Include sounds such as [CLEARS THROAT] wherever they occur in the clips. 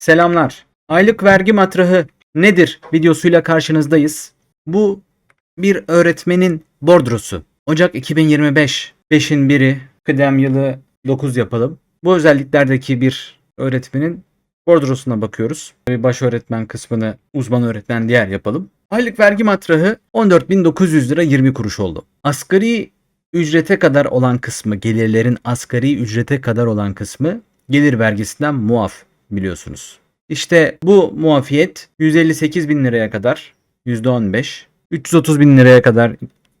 Selamlar. Aylık vergi matrahı nedir videosuyla karşınızdayız. Bu bir öğretmenin bordrosu. Ocak 2025. 5'in biri. Kıdem yılı 9 yapalım. Bu özelliklerdeki bir öğretmenin bordrosuna bakıyoruz. Tabii Baş öğretmen kısmını uzman öğretmen diğer yapalım. Aylık vergi matrahı 14.900 lira 20 kuruş oldu. Asgari ücrete kadar olan kısmı, gelirlerin asgari ücrete kadar olan kısmı gelir vergisinden muaf biliyorsunuz. İşte bu muafiyet 158 bin liraya kadar %15, 330 bin liraya kadar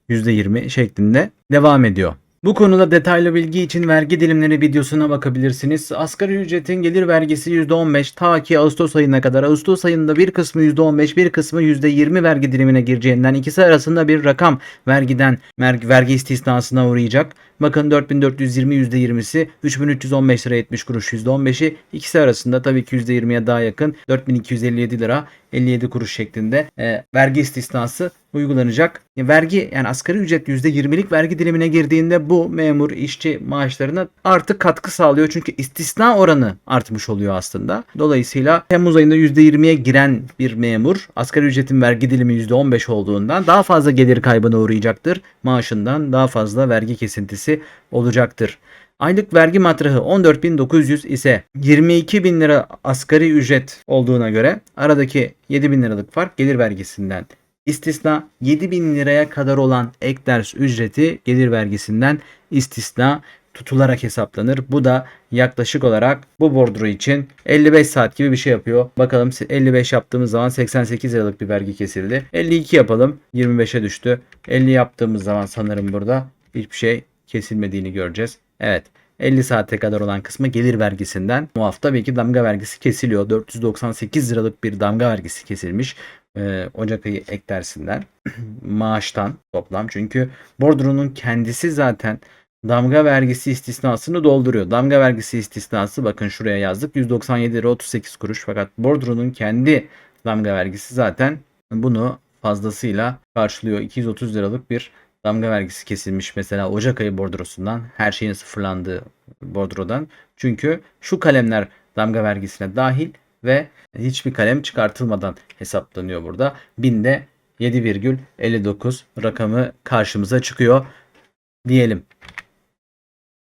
%20 şeklinde devam ediyor. Bu konuda detaylı bilgi için vergi dilimleri videosuna bakabilirsiniz. Asgari ücretin gelir vergisi %15 ta ki Ağustos ayına kadar. Ağustos ayında bir kısmı %15 bir kısmı %20 vergi dilimine gireceğinden ikisi arasında bir rakam vergiden vergi, istisnasına uğrayacak. Bakın 4420 %20'si 3315 lira 70 kuruş %15'i ikisi arasında tabii ki %20'ye daha yakın 4257 lira 57 kuruş şeklinde e, vergi istisnası uygulanacak. E, vergi yani asgari ücret %20'lik vergi dilimine girdiğinde bu memur işçi maaşlarına artık katkı sağlıyor. Çünkü istisna oranı artmış oluyor aslında. Dolayısıyla Temmuz ayında %20'ye giren bir memur asgari ücretin vergi dilimi %15 olduğundan daha fazla gelir kaybına uğrayacaktır. Maaşından daha fazla vergi kesintisi olacaktır. Aylık vergi matrahı 14.900 ise 22.000 lira asgari ücret olduğuna göre aradaki 7.000 liralık fark gelir vergisinden istisna 7000 liraya kadar olan ek ders ücreti gelir vergisinden istisna tutularak hesaplanır. Bu da yaklaşık olarak bu bordro için 55 saat gibi bir şey yapıyor. Bakalım 55 yaptığımız zaman 88 liralık bir vergi kesildi. 52 yapalım 25'e düştü. 50 yaptığımız zaman sanırım burada hiçbir şey kesilmediğini göreceğiz. Evet 50 saate kadar olan kısmı gelir vergisinden muaf tabii ki damga vergisi kesiliyor. 498 liralık bir damga vergisi kesilmiş. Ee, Ocak ayı ek dersinden [CLEARS THROAT] maaştan toplam. Çünkü bordronun kendisi zaten damga vergisi istisnasını dolduruyor. Damga vergisi istisnası bakın şuraya yazdık 197 lira 38 kuruş fakat bordronun kendi damga vergisi zaten bunu fazlasıyla karşılıyor. 230 liralık bir damga vergisi kesilmiş mesela Ocak ayı bordrosundan her şeyin sıfırlandığı bordrodan. Çünkü şu kalemler damga vergisine dahil ve hiçbir kalem çıkartılmadan hesaplanıyor burada. Binde 7,59 rakamı karşımıza çıkıyor diyelim.